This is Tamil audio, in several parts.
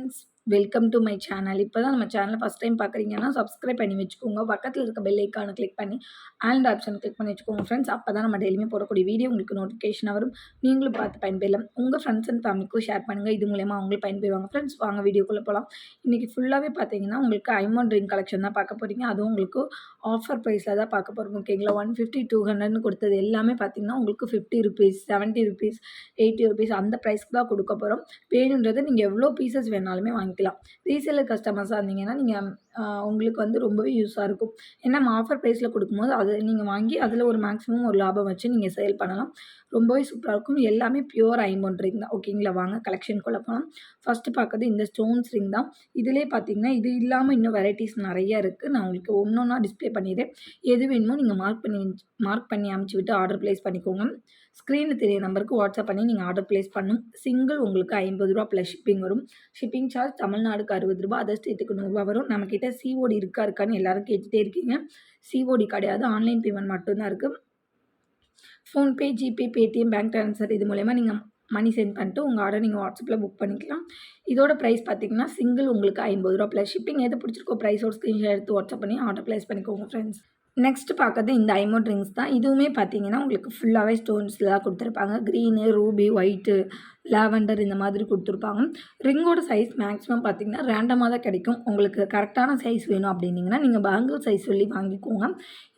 Friends welcome to my channel இப்போ தான் நம்ம சேனலை ஃபஸ்ட் டைம் பார்க்குறீங்கன்னா சப்ஸ்கிரைப் பண்ணி வச்சுக்கோங்க. பக்கத்தில் இருக்க பெல் ஐக்கானை கிளிக் பண்ணி ஆண்ட் ஆப்ஷன் கிளிக் பண்ணி வச்சுக்கோங்க ஃப்ரெண்ட்ஸ் அப்போ தான் நம்ம டெய்லியுமே போடக்கூடிய வீடியோ உங்களுக்கு நோட்டிஃபிகேஷன் வரும். நீங்களும் பார்த்து பயன்பெறலாம். உங்கள் ஃப்ரெண்ட்ஸ் அண்ட் ஃபேமிலிக்கும் ஷேர் பண்ணுங்கள் இது மூலயமா அவங்களும் பயன்பெறுவாங்க. ஃப்ரெண்ட்ஸ் வாங்க வீடியோக்குள்ளே போகலாம் இன்றைக்கி ஃபுல்லாகவே பார்த்தீங்கன்னா உங்களுக்கு ஐமோன் ட்ரிங்க் கலெக்ஷன் தான் பார்க்க போகிறீங்க அதுவும் உங்களுக்கு ஆஃபர் ப்ரைஸில் தான் பார்க்க போகிறோம் ஓகேங்களா ஒன் ஃபிஃப்டி டூ ஹண்ட்ரட்னு கொடுத்தது எல்லாமே பார்த்தீங்கன்னா உங்களுக்கு fifty rupees seventy rupees eighty rupees அந்த ப்ரைஸ்க்கு தான் கொடுக்க போகிறோம் வேணுன்றது நீங்கள் எவ்வளோ பீசஸ் வேணாலுமே வாங்கிக்கலாம். ரீசேலர் கஸ்டமர்ஸாக இருந்தீங்கன்னா நீங்கள் உங்களுக்கு வந்து ரொம்பவே யூஸாக இருக்கும். ஏன்னா நம்ம ஆஃபர் ப்ரைஸில் கொடுக்கும்போது அதை நீங்கள் வாங்கி அதில் ஒரு மேக்ஸிமம் ஒரு லாபம் வச்சு நீங்கள் சேல் பண்ணலாம். ரொம்பவே சூப்பராக இருக்கும். எல்லாமே பியூர் ஐம்பொன் ரிங் தான். ஓகேங்களா வாங்க கலெக்ஷனுக்குள்ளே போகலாம் ஃபஸ்ட்டு பார்க்குறது இந்த ஸ்டோன்ஸ் ரிங் தான். இதிலே பார்த்தீங்கன்னா இது இல்லாமல் இன்னும் வெரைட்டிஸ் நிறைய இருக்குது நான் உங்களுக்கு ஒன்று ஒன்றா டிஸ்பிளே பண்ணிடுறேன். எது வேணுமோ நீங்கள் மார்க் பண்ணி மார்க் பண்ணி அமுச்சு விட்டு ஆர்டர் ப்ளேஸ் பண்ணிக்கோங்க. ஸ்க்ரீனில் தெரிய நம்பருக்கு வாட்ஸ்அப் பண்ணி நீங்கள் ஆர்டர் ப்ளேஸ் பண்ணும். சிங்கிள் உங்களுக்கு ஐம்பது ரூபா ப்ளஸ் ஷிப்பிங் வரும். ஷிப்பிங் சார்ஜ் தமிழ்நாடுக்கு அறுபது ரூபா அதர் ஸ்டேட்டுக்கு நூறுரூவா வரும். நம்மக்கிட்ட சிஓடி இருக்கா இருக்கான்னு எல்லோரும் கேட்டுகிட்டே இருக்கீங்க. சிஓடி கிடையாது. ஆன்லைன் பேமெண்ட் மட்டும்தான் இருக்குது PhonePe GPay Paytm bank transfer இது மூலயமா நீங்கள் மணி சென்ட் பண்ணிட்டு உங்கள் ஆர்டர் நீங்கள் வாட்ஸ்அப்பில் புக் பண்ணிக்கலாம். இதோட ப்ரைஸ் பார்த்தீங்கன்னா சிங்கிள் உங்களுக்கு ஐம்பது ரூபா ப்ளஸ் ஷிப்பிங் எது பிடிச்சிருக்கோ ப்ரைஸோட ஸ்க்ரீன்ஷாட் எடுத்து வாட்ஸ்அப் பண்ணி ஆர்டர் ப்ளேஸ் பண்ணிக்கோங்க ஃப்ரெண்ட்ஸ் நெக்ஸ்ட் பார்க்குறது இந்த ஐமோ ட்ரிங்க்ஸ் தான். இதுவுமே பார்த்தீங்கன்னா உங்களுக்கு ஃபுல்லாகவே ஸ்டோன்ஸில் தான் கொடுத்துருப்பாங்க. க்ரீனு ரூபி ஒயிட்டு லாவெண்டர் இந்த மாதிரி கொடுத்துருப்பாங்க. ரிங்கோட சைஸ் மேக்ஸிமம் பார்த்திங்கன்னா ரேண்டமாக தான் கிடைக்கும். உங்களுக்கு கரெக்டான சைஸ் வேணும் அப்படின்னிங்கன்னா நீங்கள் பேங்கிள் சைஸ் சொல்லி வாங்கிக்கோங்க.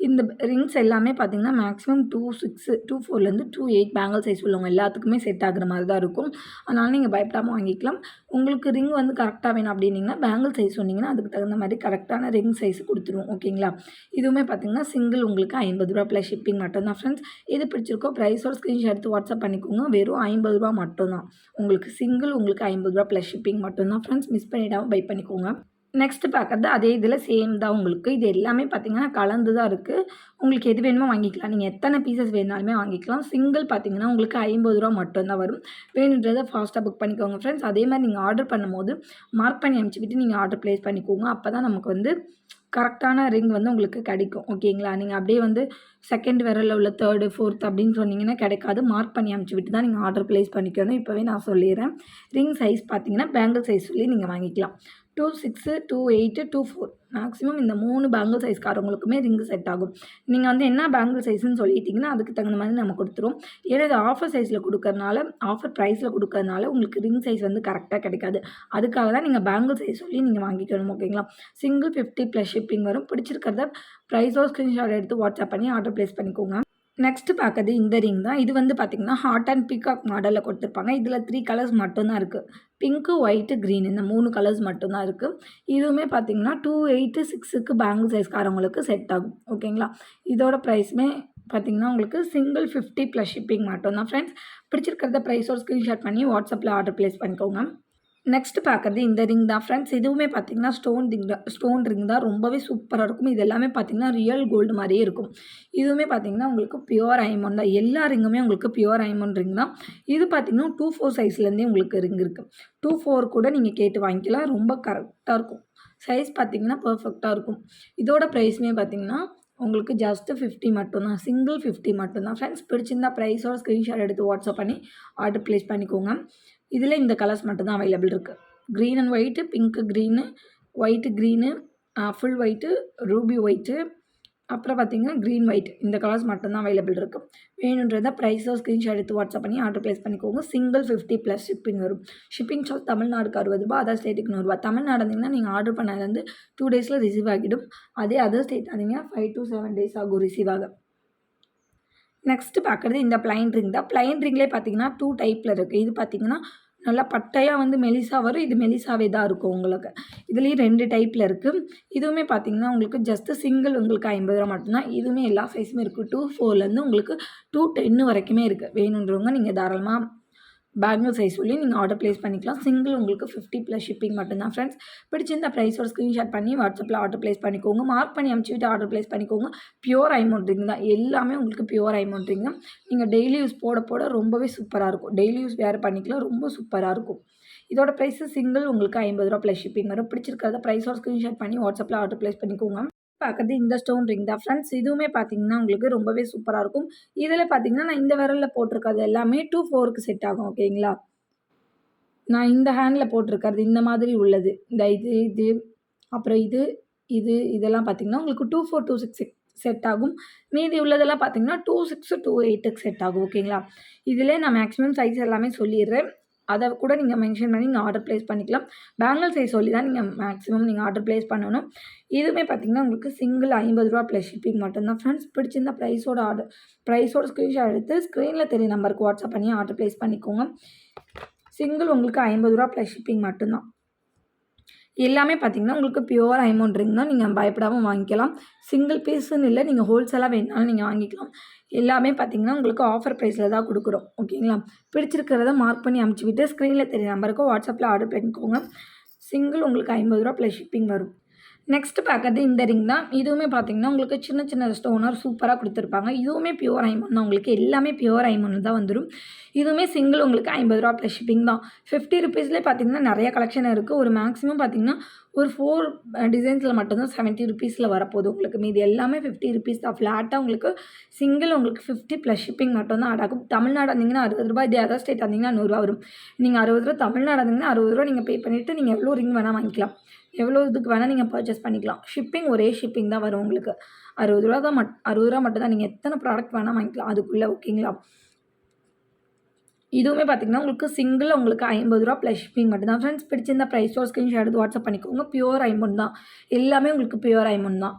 இந்த ரிங்ஸ் எல்லாமே பார்த்திங்கன்னா மேக்ஸிமம் டூ சிக்ஸு டூ ஃபோர்லேருந்து டூ எயிட் பேங்கிள் சைஸ் உள்ளவங்க எல்லாத்துக்குமே செட் ஆகுற மாதிரி தான் இருக்கும். அதனால் நீங்கள் பயப்படாமல் வாங்கிக்கலாம். உங்களுக்கு ரிங் வந்து கரெக்டாக வேணும் அப்படின்னிங்கன்னா பேங்கிள் சைஸ் சொன்னிங்கன்னா அதுக்கு தகுந்த மாதிரி கரெக்டான ரிங் சைஸ் கொடுத்துருவோம். ஓகேங்களா இதுவுமே பார்த்திங்கன்னா சிங்கிள் உங்களுக்கு ஐம்பது ரூபா ப்ளஸ் ஷிப்பிங் மட்டும்தான் ஃப்ரெண்ட்ஸ் எது பிடிச்சிருக்கோ ப்ரைஸோட ஸ்க்ரீன்ஷாட் எடுத்து வாட்ஸ்அப் பண்ணிக்கோங்க. வெறும் ஐம்பது ரூபா மட்டும் தான் உங்களுக்கு சிங்கிள் உங்களுக்கு ஐம்பது ரூபா ப்ளஸ் ஷிப்பிங் மட்டும்தான் ஃப்ரெண்ட்ஸ் மிஸ் பண்ணிடாமல் பை பண்ணிக்கோங்க. நெக்ஸ்ட் பார்க்குறது அதே இதில் சேம் தான் உங்களுக்கு. இது எல்லாமே பார்த்திங்கன்னா கலந்து தான் இருக்குது உங்களுக்கு எது வேணுமோ வாங்கிக்கலாம். நீங்கள் எத்தனை பீசஸ் வேணாலுமே வாங்கிக்கலாம். சிங்கிள் பார்த்திங்கன்னா உங்களுக்கு ஐம்பது ரூபா மட்டும்தான் வரும். வேணுன்றதை ஃபாஸ்ட்டாக புக் பண்ணிக்கோங்க ஃப்ரெண்ட்ஸ் அதே மாதிரி நீங்கள் ஆர்டர் பண்ணும்போது மார்க் பண்ணி அனுப்பிச்சிக்கிட்டு நீங்கள் ஆர்டர் ப்ளேஸ் பண்ணிக்கோங்க. அப்போ தான் நமக்கு வந்து கரெக்டான ரிங் வந்து உங்களுக்கு கிடைக்கும் ஓகேங்களா? நீங்கள் அப்படியே வந்து செகண்ட் விரலில் உள்ள தேர்டு ஃபோர்த் அப்படின்னு சொன்னீங்கன்னா கிடைக்காது. மார்க் பண்ணி அமுச்சு விட்டு தான் நீங்கள் ஆர்டர் ப்ளேஸ் பண்ணிக்கணும். இப்போவே நான் சொல்லிடுறேன். ரிங் சைஸ் பார்த்தீங்கன்னா பேங்கிள் சைஸ் சொல்லி நீங்கள் வாங்கிக்கலாம். Two six two eight two four maximum இந்த மூணு பேங்கிள் சைஸ்காரவங்களுக்குமே ரிங்கு செட் ஆகும். நீங்கள் வந்து என்ன பேங்கிள் சைஸ்ன்னு சொல்லிட்டீங்கன்னா அதுக்கு தகுந்த மாதிரி நம்ம கொடுத்துருவோம் ஏன்னா இது ஆஃபர் சைஸில் கொடுக்கறனால ஆஃபர் ப்ரைஸில் கொடுக்கறனால உங்களுக்கு ரிங் சைஸ் வந்து கரெக்டாக கிடைக்காது. அதுக்காக தான் நீங்கள் பேங்கிள் சைஸ் சொல்லி நீங்கள் வாங்கிக்கணும் ஓகேங்களா சிங்கிள் ஃபிஃப்டி ப்ளஸ் ஷிப்பிங் வரும். பிடிச்சிருக்கிறத ப்ரைஸோ ஸ்க்ரீன்ஷாட் எடுத்து வாட்ஸ்அப் பண்ணி ஆர்டர் ப்ளேஸ் பண்ணிக்கோங்க. நெக்ஸ்ட்டு பார்க்குறது இந்த ரிங் தான். இது வந்து பார்த்திங்கன்னா ஹாட் அண்ட் பிகாக் மாடலில் கொடுத்துருப்பாங்க. இதில் த்ரீ கலர்ஸ் மட்டும்தான் இருக்குது பிங்க்கு ஒயிட்டு க்ரீன் இந்த மூணு கலர்ஸ் மட்டும்தான் இருக்குது இதுவுமே பார்த்திங்கன்னா டூ எயிட்டு சிக்ஸுக்கு பேங்கிள் சைஸ்காரவங்களுக்கு செட் ஆகும். ஓகேங்களா இதோட ப்ரைஸுமே பார்த்திங்கன்னா உங்களுக்கு சிங்கிள் ஃபிஃப்டி ப்ளஸ் ஷிப்பிங் மட்டும்தான் ஃப்ரெண்ட்ஸ் பிடிச்சிருக்கிறத ப்ரைஸோட ஸ்க்ரீன்ஷாட் பண்ணி வாட்ஸ்அப்பில் ஆர்டர் ப்ளேஸ் பண்ணிக்கோங்க. நெக்ஸ்ட் பார்க்குறது இந்த ரிங் தான். ஃப்ரெண்ட்ஸ் இதுவுமே பார்த்தீங்கன்னா ஸ்டோன் ரிங் தான். ஸ்டோன் ரிங் தான். ரொம்பவே சூப்பராக இருக்கும். இது எல்லாமே பார்த்தீங்கன்னா ரியல் கோல்டு மாதிரியே இருக்கும். இதுவுமே பார்த்தீங்கன்னா உங்களுக்கு பியூர் ஐமண்ட் தான். எல்லா ரிங்குமே உங்களுக்கு பியூர் ஐமோன் ரிங் தான். இது பார்த்தீங்கன்னா டூ ஃபோர் சைஸ்லேருந்தே உங்களுக்கு ரிங் இருக்குது டூ ஃபோர் கூட நீங்கள் கேட்டு வாங்கிக்கலாம். ரொம்ப கரெக்டாக இருக்கும். சைஸ் பார்த்தீங்கன்னா பர்ஃபெக்டாக இருக்கும். இதோட ப்ரைஸுமே பார்த்தீங்கன்னா உங்களுக்கு ஜஸ்ட்டு ஃபிஃப்டி மட்டும்தான் சிங்கிள் ஃபிஃப்டி மட்டும்தான் ஃப்ரெண்ட்ஸ் பிடிச்சிருந்தா ப்ரைஸோட ஸ்க்ரீன்ஷாட் எடுத்து வாட்ஸ்அப் பண்ணி ஆர்டர் ப்ளேஸ் பண்ணிக்கோங்க. இதில் இந்த கலர்ஸ் மட்டும்தான் அவைலபிள் இருக்குது green and white pink green white green full white ruby white அப்புறம் பார்த்தீங்கன்னா க்ரீன் ஒயிட் இந்த கலர்ஸ் மட்டும்தான் அவைலபிள் இருக்குது வேணுன்றத ப்ரைஸோ ஸ்க்ரீன்ஷாட் எடுத்து வாட்ஸ்அப் பண்ணி ஆர்டர் ப்ளேஸ் பண்ணிக்கோங்க. சிங்கிள் ஃபிஃப்டி ப்ளஸ் ஷிப்பிங் வரும். ஷிப்பிங் சார்ஜ் தமிழ்நாடுக்கு அறுபது ரூபா அதர் ஸ்டேட்டுக்கு நூறுரூவா தமிழ்நாடு இருந்தீங்கன்னா நீங்கள் ஆர்டர் பண்ணதுலேருந்து டூ டேஸில் ரிசீவ் ஆகிடும். அதே அதர் ஸ்டேட் வந்தீங்கன்னா ஃபைவ் டு செவன் டேஸ் ஆகும் ரிசீவ் ஆக. நெக்ஸ்ட்டு பார்க்குறது இந்த பிளைன் ரிங் தான். பிளைன் ரிங்லேயே பார்த்தீங்கன்னா டூ டைப்பில் இருக்குது இது பார்த்தீங்கன்னா நல்லா பட்டையாக வந்து மெலிசா வரும். இது மெலிசாவே தான் இருக்கும் உங்களுக்கு. இதுலேயும் ரெண்டு டைப்பில் இருக்குது இதுவுமே பார்த்திங்கன்னா உங்களுக்கு ஜஸ்ட்டு சிங்கிள் உங்களுக்கு ஐம்பது ரூபா மட்டும்தான். இதுவுமே எல்லா சைஸுமே இருக்குது டூ ஃபோர்லேருந்து உங்களுக்கு டூ டென்னு வரைக்குமே இருக்குது வேணுன்றவங்க நீங்கள் தாராளமாக பேங்கிள் சைஸ் சொல்லி நீங்கள் ஆர்டர் ப்ளேஸ் பண்ணிக்கலாம். சிங்கிள் உங்களுக்கு ஃபிஃப்டி ப்ளஸ் ஷிப்பிங் மட்டும்தான் ஃப்ரெண்ட்ஸ் பிடிச்சிருந்த ப்ரைஸோட ஸ்க்ரீன்ஷாட் பண்ணி வாட்ஸ்அப்பில் ஆர்டர் ப்ளேஸ் பண்ணிக்கோங்க. மார்க் பண்ணி அமுச்சுட்டு ஆர்டர் ப்ளேஸ் பண்ணிக்கோங்க. பியூர் ஐமௌண்ட் தான். எல்லாமே உங்களுக்கு பியூர் ஐமௌண்ட் தான். நீங்கள் டெய்லி யூஸ் போட போட ரொம்பவே சூப்பராக இருக்கும். டெய்லி யூஸ் வேறு பண்ணிக்கலாம். ரொம்ப சூப்பராக இருக்கும். இதோட ப்ரைஸு சிங்கிள் உங்களுக்கு ஐம்பது ரூபா ப்ளஸ் ஷிப்பிங் வரும். பிடிச்சிருக்கிறத ப்ரைஸோட ஸ்க்ரீன்ஷாட் பண்ணி வாட்ஸ்அப்பில் ஆர்டர் ப்ளேஸ் பண்ணிக்கோங்க. பார்க்குறது இந்த ஸ்டோன் ரிங் தான். ஃப்ரெண்ட்ஸ் இதுவுமே பார்த்தீங்கன்னா உங்களுக்கு ரொம்பவே சூப்பராக இருக்கும். இதில் பார்த்தீங்கன்னா நான் இந்த விரலில் போட்டிருக்கிறது எல்லாமே டூ ஃபோருக்கு செட் ஆகும் ஓகேங்களா நான் இந்த ஹேண்டில் போட்டிருக்கிறது இந்த மாதிரி உள்ளது. இந்த இது இது அப்புறம் இது இது இதெல்லாம் பார்த்தீங்கன்னா உங்களுக்கு two four two six set ஆகும். மீதி உள்ளதெல்லாம் பார்த்தீங்கன்னா டூ சிக்ஸ் டூ எயிட்டுக்கு செட் ஆகும் ஓகேங்களா இதிலே நான் மேக்ஸிமம் சைஸ் எல்லாமே சொல்லிடுறேன். அதை கூட நீங்கள் மென்ஷன் பண்ணி நீங்கள் ஆர்டர் ப்ளேஸ் பண்ணிக்கலாம். பேங்கிள் சைஸ் சொல்லி தான் நீங்கள் மேக்ஸிமம் நீங்கள் ஆர்டர் ப்ளேஸ் பண்ணணும். இதுவுமே பார்த்தீங்கன்னா உங்களுக்கு சிங்கிள் ஐம்பது ரூபா ப்ளஸ் ஷிப்பிங் மட்டும்தான். ஃப்ரெண்ட்ஸ் பிடிச்சிருந்த ப்ரைஸோட ஆர்டர் ப்ரைஸோட ஸ்க்ரீன்ஷாட் எடுத்து ஸ்க்ரீனில் தெரிய நம்பருக்கு வாட்ஸ்அப் பண்ணி ஆர்டர் ப்ளேஸ் பண்ணிக்கோங்க. சிங்கிள் உங்களுக்கு ஐம்பது ரூபா ப்ளஸ் ஷிப்பிங் மட்டும்தான். எல்லாமே பார்த்தீங்கன்னா உங்களுக்கு பியூர் ஐமௌண்ட் ரிங் தான் நீங்கள் பயப்படாமல் வாங்கிக்கலாம் சிங்கிள் பீஸுன்னு இல்லை நீங்கள் ஹோல்சேலாக வேணாலும் நீங்கள் வாங்கிக்கலாம். எல்லாமே பார்த்தீங்கன்னா உங்களுக்கு ஆஃபர் ப்ரைஸில் தான் கொடுக்குறோம். ஓகேங்களா? பிடிச்சிருக்கிறத மார்க் பண்ணி அமுச்சு விட்டு ஸ்க்ரீனில் தெரிய நம்பருக்கு வாட்ஸ்அப்பில் ஆர்டர் பண்ணிக்கோங்க. சிங்கிள் உங்களுக்கு ஐம்பது ரூபா ப்ளஸ் ஷிப்பிங் வரும். நெக்ஸ்ட் பார்க்கறது இந்த ரிங் தான். இதுவுமே பார்த்தீங்கன்னா உங்களுக்கு சின்ன சின்ன ஸ்டோனர் சூப்பராக கொடுத்துருப்பாங்க. இதுவுமே பியூர் ஐமன் தான். உங்களுக்கு எல்லாமே பியூர் ஐமன் தான் வந்துடும் இதுவுமே சிங்கிள் உங்களுக்கு ஐம்பது ரூபா ப்ளஸ் ஷிப்பிங் தான். ஃபிஃப்டி ருபீஸ்லேயே பார்த்தீங்கன்னா நிறைய கலெக்ஷன் இருக்குது ஒரு மேக்ஸிமம் பார்த்தீங்கன்னா ஒரு ஃபோர் டிசைன்ஸில் மட்டும்தான் செவன்ட்டி ருபீஸில் வரப்போகுது உங்களுக்கு. மீது எல்லாமே ஃபிஃப்டி ருபீஸ் தான். ஃப்ளாட்டாக உங்களுக்கு சிங்கிள் உங்களுக்கு ஃபிஃப்டி ப்ளஸ் ஷிப்பிங் மட்டும் தான் ஆடாகும் தமிழ்நாடு வந்தீங்கன்னா அறுபது ரூபாய் இதே அதர் ஸ்டேட் வந்தீங்கன்னா நூறுரூவா வரும். நீங்கள் அறுபது ரூபா தமிழ்நாடு வந்தீங்கன்னா அறுபது ரூபா நீங்கள் பே பண்ணிவிட்டு நீங்கள் எவ்வளோ ரிங் வேணால் வாங்கிக்கலாம். எவ்வளோ இதுக்கு வேணால் நீங்கள் பர்ச்சேஸ் பண்ணிக்கலாம். ஷிப்பிங் ஒரே ஷிப்பிங் தான் வரும் உங்களுக்கு. அறுபது ரூபா தான் மட் அறுபது ரூபா மட்டும் தான். நீங்கள் எத்தனை ப்ராடக்ட் வேணால் வாங்கிக்கலாம். அதுக்குள்ளே ஓகேங்களா இதுவுமே பார்த்திங்கன்னா உங்களுக்கு சிங்கிள் உங்களுக்கு ஐம்பது ரூபா ப்ளஸ் ஷிப்பிங் மட்டும் தான். ஃப்ரெண்ட்ஸ் பிடிச்சிருந்த ப்ரைஸோ ஸ்க்ரீன்ஷாட் எடுத்து வாட்ஸ்அப் பண்ணிக்கோங்க. பியூர் ஐமன் தான். எல்லாமே உங்களுக்கு பியூர் ஐமன் தான்.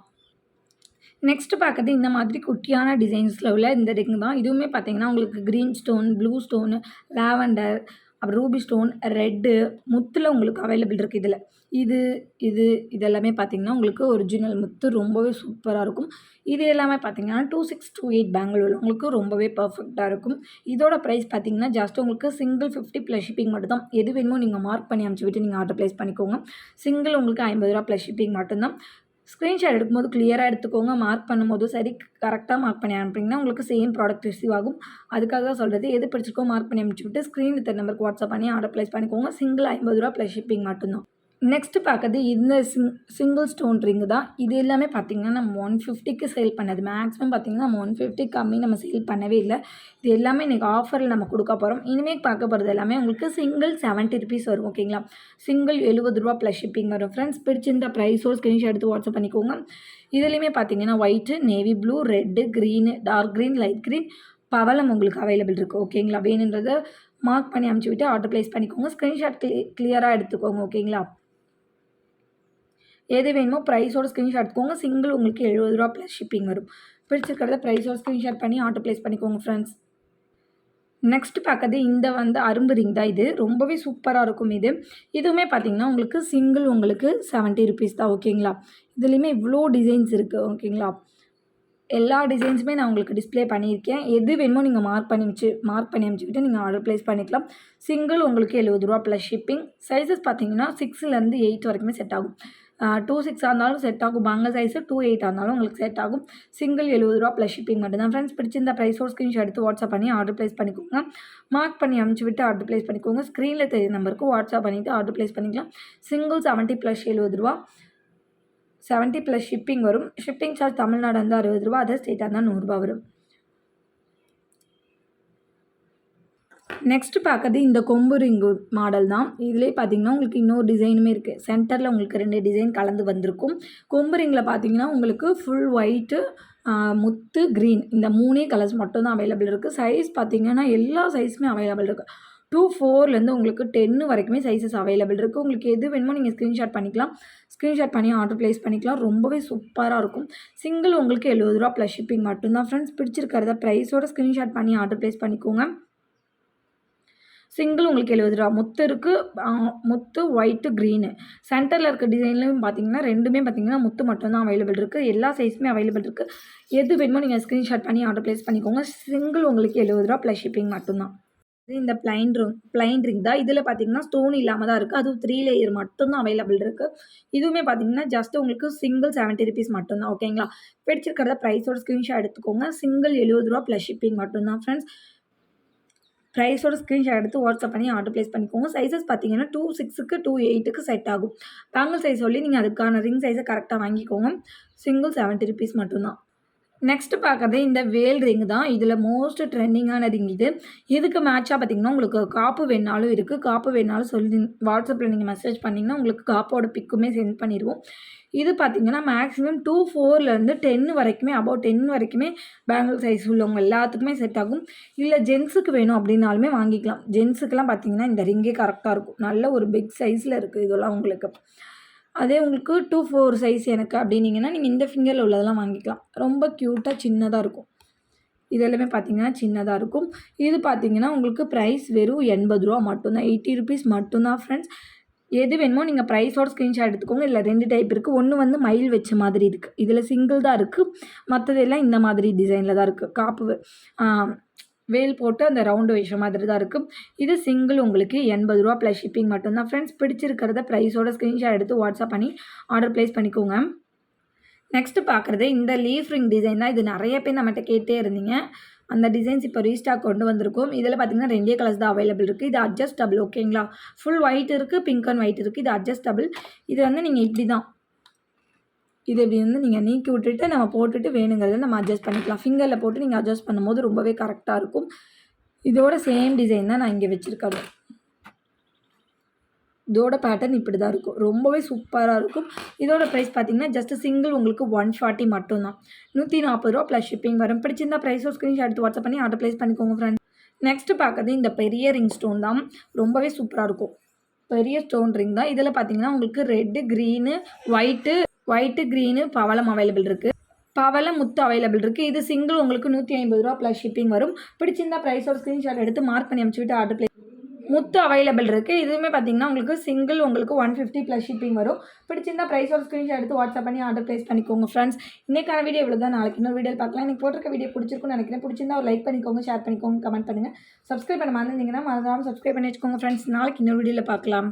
நெக்ஸ்ட் பார்க்குறது இந்த மாதிரி குட்டியான டிசைன்ஸில் உள்ள இந்த ரிங் தான். இதுவுமே பார்த்தீங்கன்னா உங்களுக்கு green stone blue stone lavender அப்புறம் ரூபி ஸ்டோன் ரெட்டு முத்தில் உங்களுக்கு அவைலபிள் இருக்குது இதில். இது இது இதெல்லாமே பார்த்திங்கன்னா உங்களுக்கு ஒரிஜினல் முத்து ரொம்பவே சூப்பராக இருக்கும். இது எல்லாமே பார்த்திங்கன்னா two six two eight Bengaluru உங்களுக்கு ரொம்பவே பர்ஃபெக்டாக இருக்கும். இதோட ப்ரைஸ் பார்த்திங்கன்னா ஜஸ்ட் உங்களுக்கு சிங்கிள் ஃபிஃப்டி ப்ளஸ் ஷிப்பிங் மட்டும் தான் எது வேணுமோ நீங்கள் மார்க் பண்ணி அனுப்பிச்சி விட்டு நீங்கள் ஆர்டர் ப்ளேஸ் பண்ணிக்கோங்க. சிங்கிள் உங்களுக்கு ஐம்பது ரூபா ப்ளஸ் ஷிப்பிங் மட்டும்தான். ஸ்க்ரீன்ஷாட் எடுக்கும்போது கிளியராக எடுத்துக்கோங்க மார்க் பண்ணும்போது சரி கரெக்டாக மார்க் பண்ணி அனுப்புறீங்கன்னா உங்களுக்கு சேம் ப்ராடக்ட் ரிசீவ் ஆகும். அதுக்காக தான் சொல்கிறது எது பிடிச்சிருக்கோ மார்க் பண்ணி அனுப்பிச்சு விட்டு ஸ்க்ரீன் வித் நம்பருக்கு வாட்ஸ்அப் பண்ணி ஆர்டர் ப்ளேஸ் பண்ணிக்கோங்க. சிங்கிள் ஐம்பது ரூபா ப்ளஸ் ஷிப்பிங் மட்டும்தான். நெக்ஸ்ட்டு பார்க்குறது இந்த சிங் சிங்கிள் ஸ்டோன் ரிங்கு தான். இது எல்லாமே பார்த்திங்கன்னா நம்ம ஒன் ஃபிஃப்டிக்கு சேல் பண்ணது. மேக்ஸிமம் பார்த்திங்கன்னா நம்ம ஒன் ஃபிஃப்டி கம்மி நம்ம சேல் பண்ணவே இல்லை. இது எல்லாமே இன்றைக்கி ஆஃபரில் நம்ம கொடுக்க போகிறோம் இனிமேல் பார்க்க போகிறது எல்லாமே உங்களுக்கு சிங்கிள் செவன்ட்டி ருபீஸ் வரும் ஓகேங்களா சிங்கிள் எழுபது ரூபா ப்ளஸ் ஷிப்பிங் வரும் ஃப்ரெண்ட்ஸ் பிடிச்சிருந்த ப்ரைஸோ ஸ்க்ரீன்ஷாட் எடுத்து வாட்ஸ்அப் பண்ணிக்கோங்க. இதுலேயுமே பார்த்தீங்கன்னா white navy blue red green dark green light green பவளம் உங்களுக்கு அவைலபிள் இருக்குது ஓகேங்களா வேணுன்றதை மார்க் பண்ணி அமுச்சு விட்டு ஆர்டர் ப்ளேஸ் பண்ணிக்கோங்க. ஸ்க்ரீன்ஷாட் கிளியராக எடுத்துக்கோங்க ஓகேங்களா எது வேணுமோ ப்ரைஸோட ஸ்க்ரீன்ஷாட் எடுத்துக்கோங்க. சிங்கிள் உங்களுக்கு எழுபது ரூபா ப்ளஸ் ஷிப்பிங் வரும். பிடிச்சிருக்கிறத ப்ரைஸோட ஸ்க்ரீன்ஷாட் பண்ணி ஆட்டோ ப்ளேஸ் பண்ணிக்கோங்க ஃப்ரெண்ட்ஸ் நெக்ஸ்ட் பார்க்கறது இந்த வந்து அரும்பு ரிங் தான் இது. ரொம்பவே சூப்பராக இருக்கும் இது. இதுவுமே பார்த்தீங்கன்னா உங்களுக்கு சிங்கிள் உங்களுக்கு செவன்ட்டி ருபீஸ் தான் ஓகேங்களா இதுலேயுமே இவ்வளோ டிசைன்ஸ் இருக்குது ஓகேங்களா எல்லா டிசைன்ஸுமே நான் உங்களுக்கு டிஸ்பிளே பண்ணியிருக்கேன். எது வேணுமோ நீங்கள் மார்க் பண்ணி வச்சு மார்க் பண்ணி அமைச்சிக்கிட்டு நீங்கள் ஆர்டர் ப்ளேஸ் பண்ணிக்கலாம். சிங்கிள் உங்களுக்கு எழுபது ரூபா ப்ளஸ் ஷிப்பிங் சைஸஸ் பார்த்தீங்கன்னா சிக்ஸ்லேருந்து எயிட் வரைக்குமே செட் ஆகும். டூ சிக்ஸாக இருந்தாலும் செட் ஆகும். பாங்க சைஸு டூ எயிட்டாக இருந்தாலும் உங்களுக்கு செட் ஆகும். சிங்கிள் எழுபது ரூபா ப்ளஸ் ஷிப்பிங் மட்டும் தான் ஃப்ரெண்ட்ஸ் பிடிச்சிருந்த ப்ரைஸோட ஸ்க்ரீன்ஷாட் எடுத்து வாட்ஸ்அப் பண்ணி ஆர்டர் ப்ளேஸ் பண்ணிக்கோங்க. மார்க் பண்ணி அமுச்சு விட்டு ஆர்டர் ப்ளேஸ் பண்ணிக்கோங்க. ஸ்க்ரீனில் தெரிய நம்பருக்கு வாட்ஸ்அப் பண்ணிவிட்டு ஆர்டர் ப்ளேஸ் பண்ணிக்கலாம். சிங்கிள் செவன்ட்டி ப்ளஸ் எழுபது ரூபா. செவன்ட்டி ப்ளஸ் ஷிப்பிங் வரும். ஷிப்பிங் சார்ஜ் தமிழ்நாடு வந்து அறுபது ரூபா. அதர் ஸ்டேட்டாக இருந்தால் நூறுரூபா வரும். நெக்ஸ்ட் பார்க்கறது இந்த கொம்பு ரிங்கு மாடல் தான். இதிலே பார்த்தீங்கன்னா உங்களுக்கு இன்னொரு டிசைனுமே இருக்குது சென்டரில் உங்களுக்கு ரெண்டு டிசைன் கலந்து வந்திருக்கும். கொம்பு ரிங்கில் பார்த்தீங்கன்னா உங்களுக்கு ஃபுல் ஒயிட்டு முத்து க்ரீன் இந்த மூணே கலர்ஸ் மட்டும்தான் அவைலபிள் இருக்குது சைஸ் பார்த்தீங்கன்னா எல்லா சைஸுமே அவைலபிள் இருக்குது டூ ஃபோர்லேருந்து உங்களுக்கு டென்னு வரைக்குமே சைஸஸ் அவைலபிள் இருக்குது உங்களுக்கு எது வேணுமோ நீங்கள் ஸ்க்ரீன்ஷாட் பண்ணிக்கலாம். ஸ்க்ரீன்ஷாட் பண்ணி ஆர்டர் ப்ளேஸ் பண்ணிக்கலாம். ரொம்பவே சூப்பராக இருக்கும். சிங்கிள் உங்களுக்கு எழுபது ரூபா ப்ளஸ் ஷிப்பிங் மட்டும்தான். ஃப்ரெண்ட்ஸ் பிடிச்சிருக்கிறத ப்ரைஸோட ஸ்க்ரீன்ஷாட் பண்ணி ஆர்டர் ப்ளேஸ் பண்ணிக்கோங்க. சிங்கிள் உங்களுக்கு எழுபது ரூபா. முத்து இருக்குது முத்து ஒயிட்டு க்ரீனு சென்டரில் இருக்க டிசைன்லையும் பார்த்தீங்கன்னா ரெண்டுமே பார்த்தீங்கன்னா முத்து மட்டும்தான் அவைலபிள் இருக்குது எல்லா சைஸுமே அவைலபிள் இருக்குது எது வேணுமோ நீங்கள் ஸ்க்ரீன்ஷாட் பண்ணி ஆர்டர் ப்ளேஸ் பண்ணிக்கோங்க. சிங்கிள் உங்களுக்கு எழுபது ரூபா ப்ளஸ் ஷிப்பிங் மட்டும்தான். இந்த பிளைன் ரிங் பிளைன் ரிங் தான். இதில் பார்த்தீங்கன்னா ஸ்டோன் இல்லாமல் தான் இருக்குது அதுவும் த்ரீ லேயர் மட்டும்தான் அவைலபிள் இருக்குது இதுவுமே பார்த்தீங்கன்னா ஜஸ்ட் உங்களுக்கு சிங்கிள் செவன்ட்டி ருபீஸ் மட்டும்தான். ஓகேங்களா பிடிச்சிருக்கிறத ப்ரைஸோட ஸ்க்ரீன்ஷாட் எடுத்துக்கோங்க. சிங்கிள் எழுபது ரூபா ப்ளஸ் ஷிப்பிங் மட்டும்தான் ஃப்ரெண்ட்ஸ் ப்ரைஸோட ஸ்க்ரீன்ஷாட் எடுத்து வாட்ஸ்அப் பண்ணி ஆர்டர் ப்ளேஸ் பண்ணிக்கோங்க. சைஸஸ் பார்த்தீங்கன்னா டூ சிக்ஸுக்கு டூ எயிட்டுக்கு செட் ஆகும். பேங்கிள் சைஸ் சொல்லி நீங்கள் அதுக்கான ரிங் சைஸை கரெக்டாக வாங்கிக்கோங்க. சிங்கிள் செவன்ட்டி ருபீஸ் மட்டும்தான். நெக்ஸ்ட் பார்க்குறது இந்த வேல் ரிங் தான். இதில் மோஸ்ட் ட்ரெண்டிங்கான ரிங் இது. இதுக்கு மேட்சாக பார்த்தீங்கன்னா உங்களுக்கு காப்பு வேணாலும் இருக்குது காப்பு வேணாலும் சொல்லி வாட்ஸ்அப்பில் நீங்கள் மெசேஜ் பண்ணிங்கன்னா உங்களுக்கு காப்போட பிக்குமே சென்ட் பண்ணிடுவோம் இது பார்த்திங்கன்னா மேக்ஸிமம் டூ ஃபோர்லேருந்து டென் வரைக்குமே அபவுட் டென் வரைக்குமே பேங்கிள் சைஸ் உள்ளவங்க எல்லாத்துக்குமே செட் ஆகும். இல்லை ஜென்ஸுக்கு வேணும் அப்படின்னாலுமே வாங்கிக்கலாம். ஜென்ஸுக்கெலாம் பார்த்தீங்கன்னா இந்த ரிங்கே கரெக்டாக இருக்கும். நல்ல ஒரு பிக் சைஸில் இருக்குது இதெல்லாம் உங்களுக்கு. அதே உங்களுக்கு டூ ஃபோர் சைஸ் எனக்கு அப்படின்னீங்கன்னா நீங்கள் இந்த ஃபிங்கரில் உள்ளதெல்லாம் வாங்கிக்கலாம். ரொம்ப க்யூட்டாக சின்னதாக இருக்கும். இது எல்லாமே பார்த்தீங்கன்னா சின்னதாக இருக்கும். இது பார்த்தீங்கன்னா உங்களுக்கு ப்ரைஸ் வெறும் எண்பது ரூபா மட்டும்தான். எயிட்டி ருபீஸ் மட்டும்தான் ஃப்ரெண்ட்ஸ் எது வேணுமோ நீங்கள் ப்ரைஸோட ஸ்க்ரீன்ஷாட் எடுத்துக்கோங்க. இல்லை ரெண்டு டைப் இருக்குது ஒன்று வந்து மயில் வச்ச மாதிரி இருக்குது இதில் சிங்கிள் தான் இருக்குது மற்றதெல்லாம் இந்த மாதிரி டிசைனில் தான் இருக்குது காப்பு வேல் போட்டு அந்த ரவுண்டு விஷயம் மாதிரி தான் இருக்குது இது சிங்கிள் உங்களுக்கு எண்பது ரூபா ப்ளஸ் ஷிப்பிங் மட்டும்தான். ஃப்ரெண்ட்ஸ் பிடிச்சிருக்கிறத ப்ரைஸோட ஸ்க்ரீன்ஷாட் எடுத்து வாட்ஸ்அப் பண்ணி ஆர்டர் ப்ளேஸ் பண்ணிக்கோங்க. நெக்ஸ்ட்டு பார்க்குறது இந்த லீஃப் ரிங் டிசைன் தான். இது நிறைய பேர் நம்மகிட்ட கேட்டே இருந்தீங்க. அந்த டிசைன்ஸ் இப்போ ரீஸ்டாக் கொண்டு வந்திருக்கும். இதில் பார்த்தீங்கன்னா ரெண்டே கலர்ஸ் தான் அவைலபிள் இருக்குது இது அட்ஜஸ்டபிள் ஓகேங்களா ஃபுல் ஒயிட் இருக்குது பிங்க் அண்ட் ஒயிட் இருக்குது இது அட்ஜஸ்டபிள் இது வந்து நீங்கள் இப்படி தான் இது இப்படி வந்து நீங்கள் நீக்கி விட்டுட்டு நம்ம போட்டுட்டு வேணுங்கிறத நம்ம அட்ஜஸ்ட் பண்ணிக்கலாம். ஃபிங்கரில் போட்டு நீங்கள் அட்ஜஸ்ட் பண்ணும்போது ரொம்பவே கரெக்டாக இருக்கும். இதோட சேம் டிசைன் தான் நான் இங்கே வச்சுருக்கேன். இதோட பேட்டர்ன் இப்படி தான் இருக்கும். ரொம்பவே சூப்பராக இருக்கும். இதோட ப்ரைஸ் பார்த்தீங்கன்னா ஜஸ்ட் சிங்கிள் உங்களுக்கு ஒன் ஃபார்ட்டி மட்டும்தான். நூற்றி நாற்பது ரூபா ப்ளஸ் ஷிப்பிங் வரும். பிடிச்சிருந்தா ப்ரைஸோ ஸ்க்ரீன்ஷாட் எடுத்து வாட்ஸ்அப் பண்ணி ஆர்டர் ப்ளேஸ் பண்ணிக்கோங்க ஃப்ரெண்ட் நெக்ஸ்ட்டு பார்க்குறது இந்த பெரிய ரிங் ஸ்டோன் தான். ரொம்பவே சூப்பராக இருக்கும். பெரிய ஸ்டோன் ரிங் தான். இதில் பார்த்தீங்கன்னா உங்களுக்கு red green white white green பவளம் அவைலபிள் இருக்குது பவளம் முத்து அவைலபிள் இருக்குது இது சிங்கிள் உங்களுக்கு நூற்றி ஐம்பது ரூபா ப்ளஸ் ஷிப்பிங் வரும். பிடிச்சிருந்தா ப்ரைஸோட ஸ்க்ரீன்ஷாட் எடுத்து மார்க் பண்ணி அனுப்பிச்சுட்டு ஆர்டர் ப்ளேஸ் முத்து அவைலபிள் இருக்குது இதுவுமே பார்த்தீங்கன்னா உங்களுக்கு சிங்கிள் உங்களுக்கு ஒன் ஃபிஃப்டி ப்ளஸ் ஷிப்பிங் வரும். பிடிச்சிருந்தா ப்ரைஸோட ஸ்க்ரீன்ஷாட் எடுத்து வாட்ஸ்அப் பண்ணி ஆர்டர் ப்ளேஸ் பண்ணிக்கோங்க ஃப்ரெண்ட்ஸ் இன்றைக்கான வீடியோ இவ்வளோ தான் நாளைக்கு இன்னொரு வீடியோ பார்க்கலாம். எனக்கு போட்டிருக்க வீடியோ பிடிச்சிருக்குன்னு நினைக்கிறேன். பிடிச்சிருந்தா ஒரு லைக் பண்ணிக்கோங்க ஷேர் பண்ணிக்கோங்க கமெண்ட் பண்ணுங்கள் சப்ஸ்கிரைப் பண்ண மறந்துருந்தீங்கன்னா மறந்துடாமல் சப்ஸ்கிரைப் பண்ணி வச்சுக்கோங்க ஃப்ரெண்ட்ஸ் நாளைக்கு இன்னொரு வீடியோவில் பார்க்கலாம்.